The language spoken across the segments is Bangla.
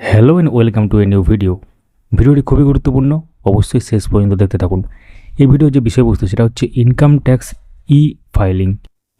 Hello and welcome to a new video ভিডিওটি খুবই গুরুত্বপূর্ণ, অবশ্যই শেষ পর্যন্ত দেখতে থাকুন। এই ভিডিওর যে বিষয়বস্তু, সেটা হচ্ছে income tax e filing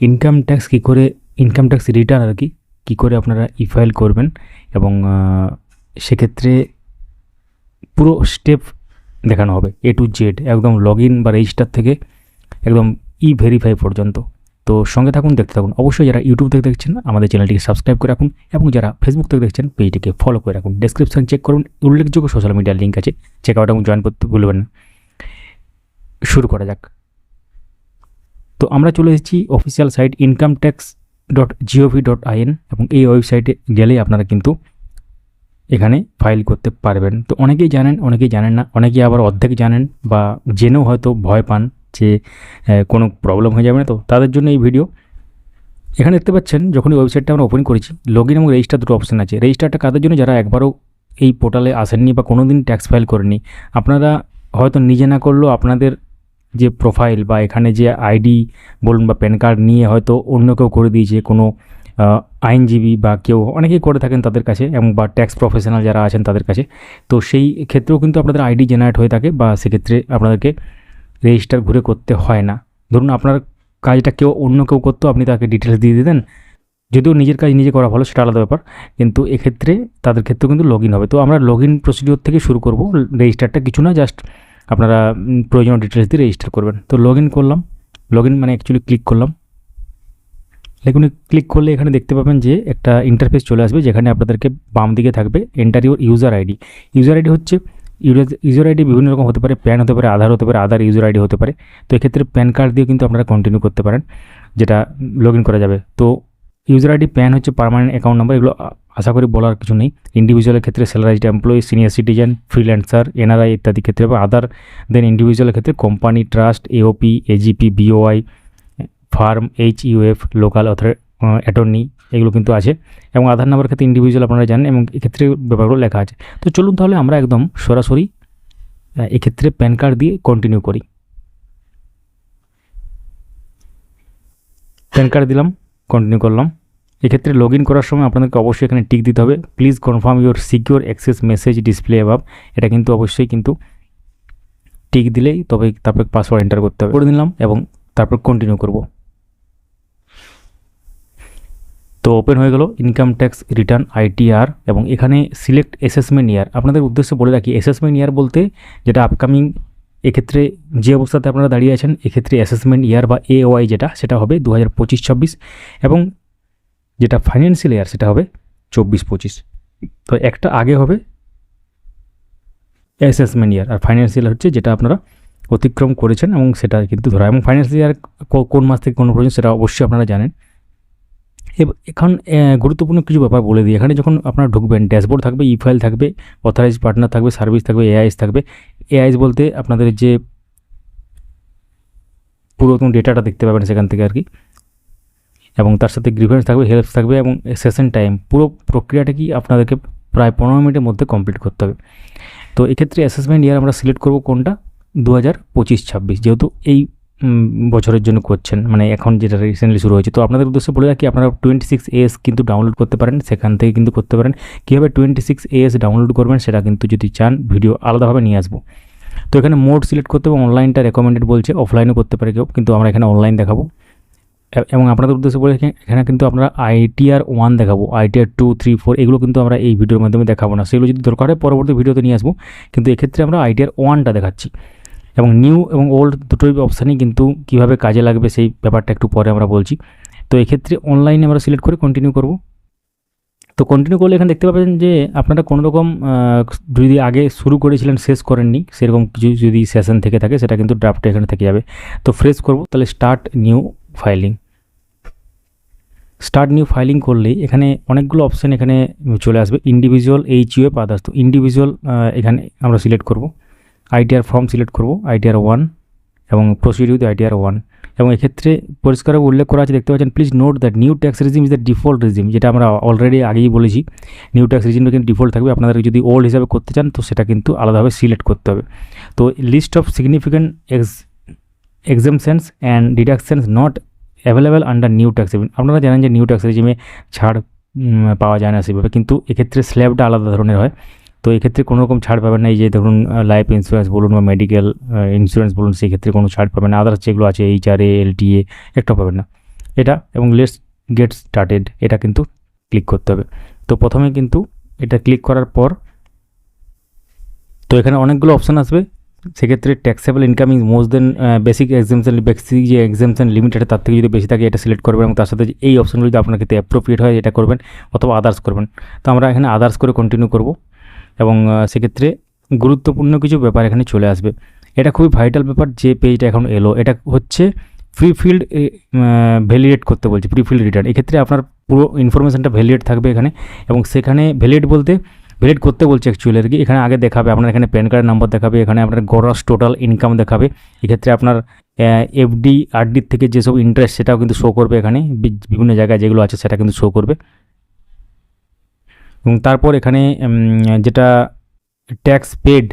income tax কী করে ইনকাম ট্যাক্স রিটার্ন আর কি, কী করে আপনারা ই ফাইল করবেন এবং সেক্ষেত্রে পুরো স্টেপ দেখানো হবে এ টু জেড একদম লগ ইন বা রেজিস্টার থেকে একদম ই ভেরিফাই পর্যন্ত। তো সঙ্গে থাকুন, দেখতে থাকুন। অবশ্যই যারা ইউটিউব থেকে দেখছেন, আমাদের চ্যানেলটিকে সাবস্ক্রাইব করে রাখুন এবং যারা ফেসবুক থেকে দেখছেন, পেজটিকে ফলো করে রাখুন। ডেসক্রিপশন চেক করুন, উল্লেখযোগ্য সোশ্যাল মিডিয়ার লিঙ্ক আছে। চেক আউট এবং জয়েন করতে ভুলবেন না। শুরু করা যাক। তো আমরা চলে এসেছি official site income tax dot GOV dot IN এবং এই ওয়েবসাইটে গেলেই আপনারা কিন্তু এখানে ফাইল করতে পারবেন। তো অনেকেই জানেন অনেকেই জানেন না, অনেকেই আবার অর্ধেক জানেন বা জেনেও হয়তো ভয় পান। যে কোনো প্রবলেম হয়ে যাবে না তো, তাদের জন্য এই ভিডিও এখানে দেখতে পাচ্ছেন যখন ওয়েবসাইটটা আমরা ওপেন করেছি লগ ইন এবং রেজিস্টার দুটো অপশান আছে। রেজিস্টারটা কাদের জন্য? যারা একবারও এই পোর্টালে আসেননি বা কোনো দিন ট্যাক্স ফাইল করেননি, আপনারা হয়তো নিজে না করলেও আপনাদের যে প্রোফাইল বা এখানে যে আইডি বলুন বা প্যান কার্ড নিয়ে হয়তো অন্য কেউ করে দিয়েছে, কোনো আইনজীবী বা কেউ, অনেকেই করে থাকেন তাদের কাছে এবং বা ট্যাক্স প্রফেশনাল যারা আছেন তাদের কাছে। তো সেই ক্ষেত্রেও কিন্তু আপনাদের আইডি জেনারেট হয়ে থাকে বা সেক্ষেত্রে আপনাদেরকে রেজিস্টার ঘুরে করতে হয় না। ধরুন আপনার কাজটা কেউ অন্য কেউ করতো, আপনি তাকে ডিটেলস দিয়ে দিতেন। যদিও নিজের কাজ নিজে করা ভালো, সেটা আলাদা ব্যাপার। কিন্তু এক্ষেত্রে তাদের ক্ষেত্রেও কিন্তু লগ হবে। তো আমরা লগ ইন প্রসিডিওর থেকে শুরু করব। রেজিস্টারটা কিছু না জাস্ট আপনারা প্রয়োজনীয় ডিটেলস দিয়ে রেজিস্টার করবেন। তো লগ করলাম। লগ মানে অ্যাকচুয়ালি ক্লিক করলাম। দেখুন ক্লিক করলে এখানে দেখতে পাবেন যে একটা ইন্টারফেস চলে আসবে, যেখানে আপনাদেরকে বাম দিকে থাকবে enter your user ID user ID হচ্ছে ইউজার আইডি বিভিন্ন রকম হতে পারে প্যান হতে পারে, আধার হতে পারে, আধার ইউজার আইডি হতে পারে। তো এক্ষেত্রে প্যান কার্ড দিয়ে কিন্তু আপনারা কন্টিনিউ করতে পারেন, যেটা লগ করা যাবে। তো ইউজার আইডি প্যান হচ্ছে পার্মানেন্ট অ্যাকাউন্ট নাম্বার এগুলো আশা করি বলার কিছু নেই। ইন্ডিভিজুয়ালের ক্ষেত্রে salaried employee senior citizen freelancer NRI ইত্যাদি ক্ষেত্রে বা আদার দেন ইন্ডিভিজুয়ালের ক্ষেত্রে company trust AOP AJP BOI firm H UF local author attorney এগুলো কিন্তু আছে। এবং আধার নাম্বার ক্ষেত্রে ইন্ডিভিজুয়াল আপনারা জানেন এবং এক্ষেত্রে ব্যাপারগুলো লেখা আছে। তো চলুন তাহলে আমরা একদম সরাসরি এক্ষেত্রে প্যান কার্ড দিয়ে কন্টিনিউ করি। প্যান কার্ড দিলাম কন্টিনিউ করলাম। এক্ষেত্রে লগ ইন করার সময় আপনাদেরকে অবশ্যই এখানে টিক দিতে হবে। Please confirm your secure access message display অ্যাভাব এটা কিন্তু অবশ্যই কিন্তু টিক দিলেই তবে তারপরে পাসওয়ার্ড এন্টার করতে হবে। করে দিলাম এবং তারপর কন্টিনিউ করব। তো ওপেন হয়ে গেল ইনকাম ট্যাক্স রিটার্ন আইটিআর এবং এখানে সিলেক্ট অ্যাসেসমেন্ট ইয়ার আপনাদের উদ্দেশ্যে বলে রাখি অ্যাসেসমেন্ট ইয়ার বলতে যেটা আপকামিং এক্ষেত্রে যে অবস্থাতে আপনারা দাঁড়িয়ে আছেন, এক্ষেত্রে অ্যাসেসমেন্ট ইয়ার বা এওয়াই যেটা, সেটা হবে দু হাজার পঁচিশ ছাব্বিশ এবং যেটা ফাইন্যান্সিয়াল ইয়ার সেটা হবে চব্বিশ পঁচিশ তো একটা আগে হবে অ্যাসেসমেন্ট ইয়ার আর ফাইন্যান্সিয়াল হচ্ছে যেটা আপনারা অতিক্রম করেছেন এবং সেটা কিন্তু ধরা এবং ফাইন্যান্সিয়াল ইয়ার কোন মাস থেকে কোন পর্যন্ত সেটা অবশ্যই আপনারা জানেন। এখন গুরুত্বপূর্ণ কিছু ব্যাপার বলে দিই। এখানে যখন আপনারা ঢুকবেন, ড্যাশবোর্ড থাকবে ই ফাইল থাকবে, অথরাইজ পার্টনার থাকবে, সার্ভিস থাকবে এআইএস থাকবে। এআইএস বলতে আপনাদের যে পুরাতন ডেটাটা দেখতে পাবেন সেখান থেকে আর কি। এবং তার সাথে গ্রিভেন্স থাকবে, হেল্প থাকবে এবং সেশন টাইম। পুরো প্রক্রিয়াটা কি আপনাদেরকে প্রায় পনেরো মিনিটের মধ্যে কমপ্লিট করতে হবে। তো এক্ষেত্রে অ্যাসেসমেন্ট ইয়ার আমরা সিলেক্ট করব কোনটা? দু হাজার পঁচিশ ছাব্বিশ। যেহেতু এই বছরের জন্য করছেন। মানে এখন যেটা রিসেন্টলি শুরু হয়েছে। তো আপনাদের উদ্দেশ্যে বলে রাখি, আপনারা টোয়েন্টি সিক্স এস কিন্তু ডাউনলোড করতে পারেন, সেখান থেকে কিন্তু করতে পারেন। কীভাবে টোয়েন্টি সিক্স এস ডাউনলোড করবেন সেটা কিন্তু যদি চান ভিডিও আলাদাভাবে নিয়ে আসব। তো এখানে মোড সিলেক্ট করতে হবে অনলাইনটা রেকমেন্ডেড বলছে অফলাইনও করতে পারে কেউ, কিন্তু আমরা এখানে অনলাইন দেখাবো। এবং আপনাদের উদ্দেশ্যে বলে এখানে কিন্তু আমরা আইটিআর ওয়ান দেখাবো আইটিআর টু থ্রি ফোর এগুলো কিন্তু আমরা এই ভিডিওর মাধ্যমে দেখাবো না। সেগুলো যদি দরকার হয়, পরবর্তী ভিডিওতে নিয়ে আসব। কিন্তু এক্ষেত্রে আমরা আইটিআর ওয়ানটা দেখাচ্ছি। এবং নিউ এবং ওল্ড দুটোই অপশানই কিন্তু কীভাবে কাজে লাগবে সেই ব্যাপারটা একটু পরে আমরা বলছি। তো এক্ষেত্রে অনলাইনে আমরা সিলেক্ট করে কন্টিনিউ করব। তো কন্টিনিউ করলে এখানে দেখতে পাবেন যে আপনারা কোনো রকম যদি আগে শুরু করেছিলেন, শেষ করেননি, সেরকম কিছু যদি সেশন থেকে থাকে, সেটা কিন্তু ড্রাফটে এখানে থেকে যাবে। তো ফ্রেশ করব, তাহলে start new filing start new filing করলেই এখানে অনেকগুলো অপশান এখানে চলে আসবে। ইন্ডিভিজুয়াল এইচ ইউএফ আদার্স তো ইন্ডিভিজুয়াল এখানে আমরা সিলেক্ট করব। আইটিআর ফর্ম সিলেক্ট করব আইটিআর ওয়ান এবং প্রসিড উইথ আইটিআর ওয়ান এবং এক্ষেত্রে পরিষ্কারভাবে উল্লেখ করা আছে, দেখতে পাচ্ছেন please note that new tax regime is the default regime যেটা আমরা অলরেডি আগেই বলেছি। নিউ ট্যাক্স রিজিমটা কিন্তু ডিফল্ট থাকবে আপনাদের যদি ওল্ড হিসাবে করতে চান, তো সেটা কিন্তু আলাদাভাবে সিলেক্ট করতে হবে। তো list of significant ex exemptions and deductions not available under new tax regime আপনারা জানেন যে নিউ ট্যাক্স রিজিমে ছাড় পাওয়া যায় না সেভাবে, কিন্তু এক্ষেত্রে স্ল্যাবটা আলাদা ধরনের হয়। তো এক্ষেত্রে কোনো রকম ছাড় পাবেন না। এই যে ধরুন লাইফ ইন্স্যুরেন্স বলুন বা মেডিকেল ইন্স্যুরেন্স বলুন সেই ক্ষেত্রে কোনো ছাড় পাবেন না। আদার্স যেগুলো আছে এইচ আর এ এল টি এ একটা পাবেন না। এটা এবং লেটস গেট স্টার্টেড এটা কিন্তু ক্লিক করতে হবে। তো প্রথমে কিন্তু এটা ক্লিক করার পর, তো এখানে অনেকগুলো অপশান আসবে। সেক্ষেত্রে taxable income is more than basic exemption basic যে এক্সামশন লিমিট আছে, তার থেকে যদি বেশি থাকে, এটা সিলেক্ট করবেন এবং তার সাথে এই অপশনগুলো যদি আপনার ক্ষেত্রে অ্যাপ্রোপ্রিয়েট হয়, এটা করবেন অথবা আদার্স করবেন। তো আমরা এখানে আদার্স করে কন্টিনিউ করব। এবং সেক্ষেত্রে গুরুত্বপূর্ণ কিছু ব্যাপার এখানে চলে আসবে। এটা খুবই ভাইটাল ব্যাপার যে পেজটা এখন এলো। এটা হচ্ছে ফ্রি ফিল্ড ভ্যালিডেট করতে বলছে ফ্রি ফিল্ড রিটার্ন এক্ষেত্রে আপনার পুরো ইনফরমেশনটা ভ্যালিডেট থাকবে এখানে এবং সেখানে ভ্যালিড বলতে ভ্যালিড করতে বলছে অ্যাকচুয়ালি আর কি। এখানে আগে দেখাবে, আপনার এখানে প্যান কার্ডের নাম্বার দেখাবে, এখানে আপনার গ্রস টোটাল ইনকাম দেখাবে। এক্ষেত্রে আপনার এফডি আরডির থেকে যেসব ইন্টারেস্ট সেটাও কিন্তু শো করবে এখানে। বিভিন্ন জায়গায় যেগুলো আছে সেটা কিন্তু শো করবে। এবং তারপর এখানে যেটা ট্যাক্স পেড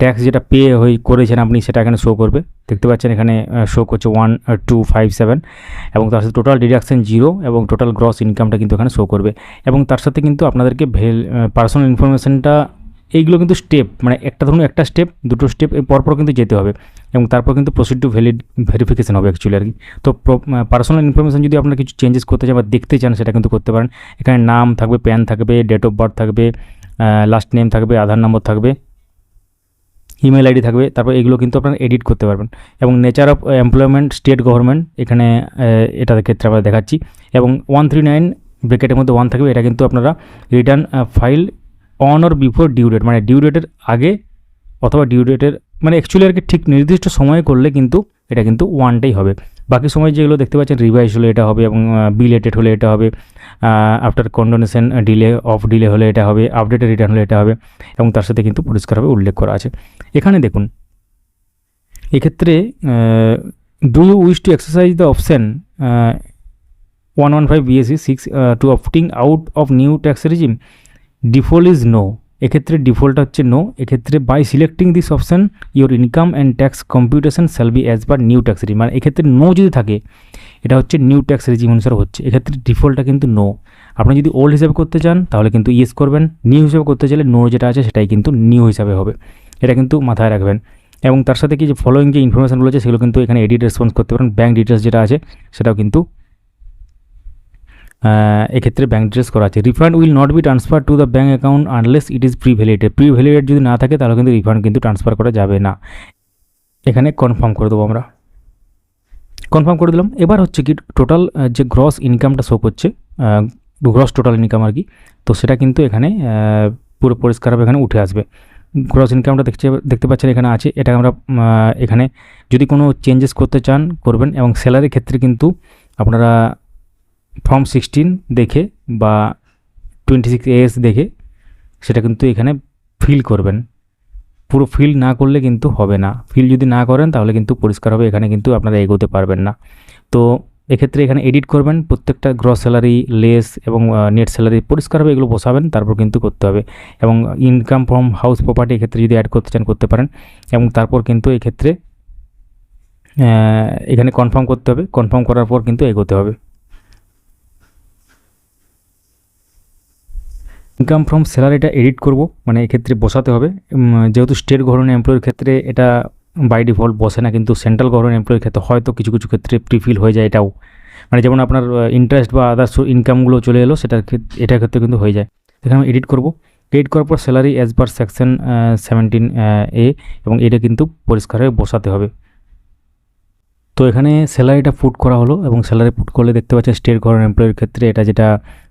ট্যাক্স যেটা পে হয়ে করেছেন আপনি, সেটা এখানে শো করবে। দেখতে পাচ্ছেন এখানে শো করছে ওয়ান টু ফাইভ সেভেন এবং তার সাথে টোটাল ডিডাকশান জিরো এবং টোটাল গ্রস ইনকামটা কিন্তু এখানে শো করবে। এবং তার সাথে কিন্তু আপনাদেরকে ভেল পার্সোনাল ইনফরমেশনটা এইগুলো কিন্তু স্টেপ মানে একটা ধরুন একটা স্টেপ দুটো স্টেপ পরপর কিন্তু যেতে হবে এবং তারপর কিন্তু প্রসিড টু ভ্যালিড ভেরিফিকেশন হবে অ্যাকচুয়ালি আর কি। তো পার্সোনাল ইনফরমেশন যদি আপনারা কিছু চেঞ্জেস করতে চান বা দেখতে চান সেটা কিন্তু করতে পারেন। এখানে নাম থাকবে প্যান থাকবে ডেট অফ বার্থ থাকবে লাস্ট নেম থাকবে, আধার নম্বর থাকবে ইমেল আইডি থাকবে, তারপর এগুলো কিন্তু আপনারা এডিট করতে পারবেন। এবং nature of employment state government এখানে এটার ক্ষেত্রে আমরা দেখাচ্ছি। এবং ওয়ান থ্রি নাইন ব্রেকেটের মধ্যে ওয়ান থাকবে, এটা কিন্তু আপনারা return file on or before due date মানে ডিউ ডেটের আগে অথবা ডিউ ডেটের মানে অ্যাকচুয়ালি আর কি ঠিক নির্দিষ্ট সময়ে করলে কিন্তু এটা কিন্তু ওয়ানটাই হবে। বাকি সময় যেগুলো দেখতে পাচ্ছেন রিভাইজ হলে এটা হবে এবং বিলেটেড হলে এটা হবে after condonation delay of delay হলে এটা হবে আপডেটেড রিটার্ন হলে এটা হবে এবং তার সাথে কিন্তু পরিষ্কারভাবে উল্লেখ করা আছে। এখানে দেখুন, এক্ষেত্রে do you wish to exercise the option one one five BSC six two opting out of new tax regime default is no এক্ষেত্রে ডিফল্টটা হচ্ছে নো এক্ষেত্রে by selecting this option your income and tax computation shall be as per new tax regime মানে এক্ষেত্রে নো যদি থাকে, এটা হচ্ছে নিউ ট্যাক্স রেজিম অনুসারে হচ্ছে। এক্ষেত্রে ডিফল্টটা কিন্তু নো আপনি যদি ওল্ড হিসাবে করতে চান, তাহলে কিন্তু ইয়েস করবেন। নিউ হিসাবে করতে চাইলে নো যেটা আছে, সেটাই কিন্তু নিউ হিসাবে হবে। এটা কিন্তু মাথায় রাখবেন। এবং তার সাথে কি যে ফলোয়িং যে ইনফরমেশনগুলো আছে, সেগুলো কিন্তু এখানে এডিট রেসপন্স করতে পারেন। ব্যাঙ্ক ডিটেলস যেটা আছে, সেটাও কিন্তু এক্ষেত্রে ব্যাঙ্ক ডিটেলস করা আছে। Refund will not be transfer to the bank account unless it is pre validated pre validated যদি না থাকে, তাহলে কিন্তু রিফান্ড কিন্তু ট্রান্সফার করা যাবে না। এখানে কনফার্ম করে দেবো আমরা। কনফার্ম করে দিলাম। এবার হচ্ছে কি টোটাল যে গ্রস ইনকামটা শো করছে গ্রস টোটাল ইনকাম আর কি, তো সেটা কিন্তু এখানে পুরো পরিষ্কারভাবে এখানে উঠে আসবে। গ্রস ইনকামটা দেখতে দেখতে পাচ্ছেন এখানে আছে। এটা আমরা এখানে যদি কোনো চেঞ্জেস করতে চান, করবেন এবং স্যালারির ক্ষেত্রে কিন্তু আপনারা ফর্ম সিক্সটিন দেখে বা টোয়েন্টি সিক্স এস দেখে সেটা কিন্তু এখানে ফিল করবেন। পুরো ফিল না করলে কিন্তু হবে না। ফিল যদি না করেন তাহলে কিন্তু পরিষ্কার হবে, এখানে কিন্তু আপনারা এগোতে পারবেন না। তো এক্ষেত্রে এখানে এডিট করবেন, প্রত্যেকটা গ্রস স্যালারি লেস এবং নেট স্যালারি পরিষ্কারভাবে এগুলো বসাবেন, তারপর কিন্তু করতে হবে। এবং ইনকাম ফ্রম হাউস প্রপার্টি এক্ষেত্রে যদি অ্যাড করতে চান, করতে পারেন। এবং তারপর কিন্তু এক্ষেত্রে এখানে কনফার্ম করতে হবে। কনফার্ম করার পর কিন্তু এগোতে হবে। ইনকাম ফ্রম স্যালারিটা এডিট করব মানে এক্ষেত্রে বসাতে হবে। যেহেতু স্টেট গভর্নমেন্ট এমপ্লয়ের ক্ষেত্রে এটা বাই ডিফল্ট বসে না, কিন্তু সেন্ট্রাল গভর্নমেন্ট এমপ্লয়ের ক্ষেত্রে হয়তো কিছু কিছু ক্ষেত্রে প্রিফিল হয়ে যায় এটাও। মানে যেমন আপনার ইন্টারেস্ট বা আদার্স ইনকামগুলো চলে এলো, সেটার ক্ষেত্রে এটার ক্ষেত্রে কিন্তু হয়ে যায়। এখানে আমি এডিট করব। এডিট করার পর salary as per section seventeen এ এবং এটা কিন্তু পরিষ্কারভাবে বসাতে হবে। তো এখানে স্যালারিটা পুট করা হলো এবং স্যালারি পুট করলে দেখতে পাচ্ছেন স্টেট গভর্নমেন্ট এমপ্লয়ের ক্ষেত্রে এটা যেটা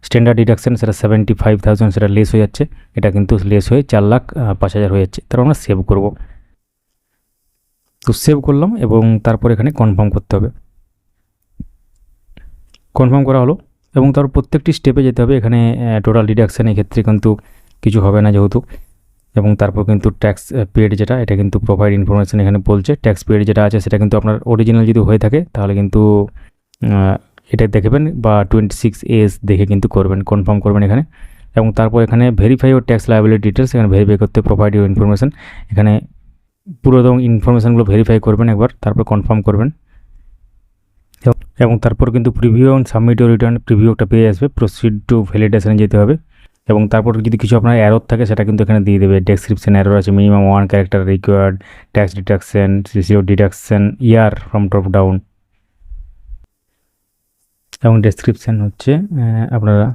স্ট্যান্ডার্ড ডিডাকশন সেটা সেভেন্টি ফাইভ থাউজেন্ড সেটা লেস হয়ে যাচ্ছে। এটা কিন্তু লেস হয়ে চার লাখ পাঁচ হাজার হয়ে যাচ্ছে। তারপর আমরা সেভ করব। তো সেভ করলাম এবং তারপর এখানে কনফার্ম করতে হবে। কনফার্ম করা হলো এবং তার প্রত্যেকটি স্টেপে যেতে হবে। এখানে টোটাল ডিডাকশন ক্ষেত্রে কিন্তু কিছু হবে না যেহেতু। এবং তারপর কিন্তু ট্যাক্স পেড যেটা, এটা কিন্তু প্রোভাইড ইনফরমেশন এখানে বলছে। ট্যাক্স পেড যেটা আছে, সেটা কিন্তু আপনার অরিজিনাল যদি হয়ে থাকে, তাহলে কিন্তু এটা দেখবেন বা টোয়েন্টি সিক্স এস দেখে কিন্তু করবেন কনফার্ম করবেন এখানে। এবং তারপর এখানে ভেরিফাই ও ট্যাক্স লাইবিলিটি ডিটেলস এখানে ভেরিফাই করতে প্রোভাইড ইউর ইনফরমেশন এখানে পুরো এবং ইনফরমেশানগুলো ভেরিফাই করবেন একবার, তারপর কনফার্ম করবেন। এবং- এবং তারপর কিন্তু প্রিভিউ অন সাবমিট ও রিটার্ন প্রিভিউ একটা পেয়ে আসবে প্রসিড টু ভ্যালিডেশানে যেতে হবে। এবং তারপর যদি কিছু আপনার অ্যারোর থাকে, সেটা কিন্তু এখানে দিয়ে দেবে। ডেসক্রিপশন অ্যারোর আছে minimum one character required tax deduction সিসিও deduction year from top down এবং ডেসক্রিপশন হচ্ছে আপনারা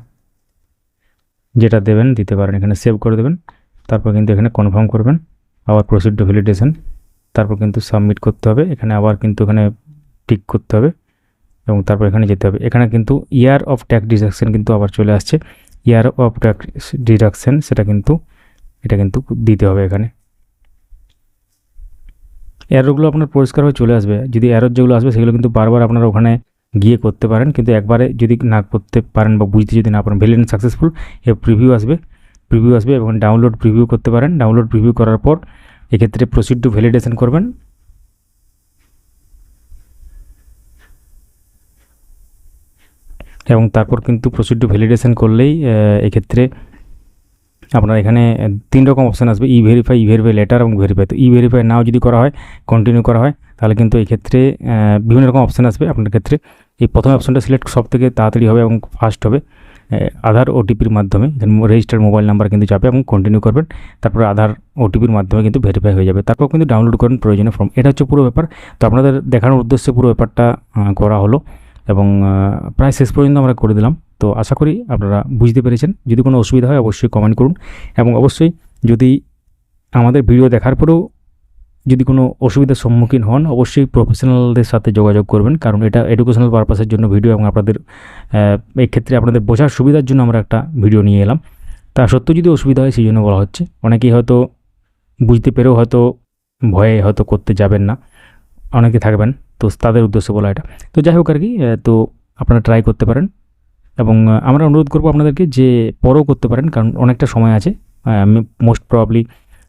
যেটা দেবেন, দিতে পারেন। এখানে সেভ করে দেবেন, তারপর কিন্তু এখানে কনফার্ম করবেন। আবার প্রসিড ভ্যালিডেশন তারপর কিন্তু সাবমিট করতে হবে। এখানে আবার কিন্তু এখানে টিক করতে হবে এবং তারপর এখানে যেতে হবে। এখানে কিন্তু ইয়ার অফ ট্যাক্স ডিডাকশন কিন্তু আবার চলে আসছে। ইয়ার অফ ডিডাকশন সেটা কিন্তু, এটা কিন্তু দিতে হবে এখানে। অ্যারোগুলো আপনার পরিষ্কার হয়ে চলে আসবে। যদি অ্যারোর যেগুলো আসবে, সেগুলো কিন্তু বারবার আপনারা ওখানে গিয়ে করতে পারেন। কিন্তু একবারে যদি না করতে পারেন বা বুঝতে যদি না পারেন ভ্যালিডেন্ট সাকসেসফুল এ প্রিভিউ আসবে। প্রিভিউ আসবে এবং ডাউনলোড প্রিভিউ করতে পারেন। ডাউনলোড প্রিভিউ করার পর এক্ষেত্রে প্রসিড টু ভ্যালিডেশন করবেন। এবং তারপর কিন্তু প্রসিড টু ভ্যালিডেশন করলেই এক্ষেত্রে আপনার এখানে তিন রকম অপশান আসবে e verify e verify later এবং ভেরিফাই তো ই ভেরিফাই নাও যদি করা হয় কন্টিনিউ করা হয়, তাহলে কিন্তু এই ক্ষেত্রে বিভিন্ন রকম অপশান আসবে। আপনার ক্ষেত্রে এই প্রথম অপশানটা সিলেক্ট সব থেকে তাড়াতাড়ি হবে এবং ফাস্ট হবে। আধার ওটিপির মাধ্যমে রেজিস্টার্ড মোবাইল নাম্বার কিন্তু যাবে এবং কন্টিনিউ করবেন। তারপর আধার ওটিপির মাধ্যমে কিন্তু ভেরিফাই হয়ে যাবে। তারপর কিন্তু ডাউনলোড করবেন প্রয়োজনীয় ফর্ম এটা হচ্ছে পুরো ব্যাপার। তো আপনাদের দেখানোর উদ্দেশ্যে পুরো ব্যাপারটা করা হলো। এবং প্রায় শেষ পর্যন্ত আমরা করে দিলাম। তো আশা করি আপনারা বুঝতে পেরেছেন। যদি কোনো অসুবিধা হয় অবশ্যই কমেন্ট করুন এবং অবশ্যই যদি আমাদের ভিডিও দেখার পরেও যদি কোনো অসুবিধার সম্মুখীন হন, অবশ্যই প্রফেশনালদের সাথে যোগাযোগ করবেন। কারণ এটা এডুকেশনাল পারপাসের জন্য ভিডিও এবং আপনাদের এই ক্ষেত্রে আপনাদের বোঝার সুবিধার জন্য আমরা একটা ভিডিও নিয়ে এলাম। তা সত্য যদি অসুবিধা হয় সেই জন্য বলা হচ্ছে। অনেকেই হয়তো বুঝতে পেরেও হয়তো ভয়ে হয়তো করতে যাবেন না। অনেকে থাকবেন। তো তাদের উদ্দেশ্যে বলা এটা। তো যাই হোক আর কি তো আপনারা ট্রাই করতে পারেন এবং আমরা অনুরোধ করব আপনাদেরকে যে পরেও করতে পারেন, কারণ অনেকটা সময় আছে। আমি মোস্ট প্রবাবলি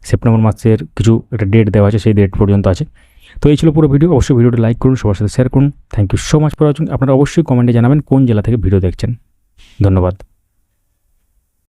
সেপ্টেম্বর মাসের কিছু একটা ডেট দেওয়া আছে, সেই ডেট পর্যন্ত আছে। তো এই ছিল পুরো ভিডিও অবশ্যই ভিডিওটা লাইক করুন, সবার সাথে শেয়ার করুন। Thank you so much for watching আপনারা অবশ্যই কমেন্টে জানাবেন কোন জেলা থেকে ভিডিও দেখছেন। ধন্যবাদ।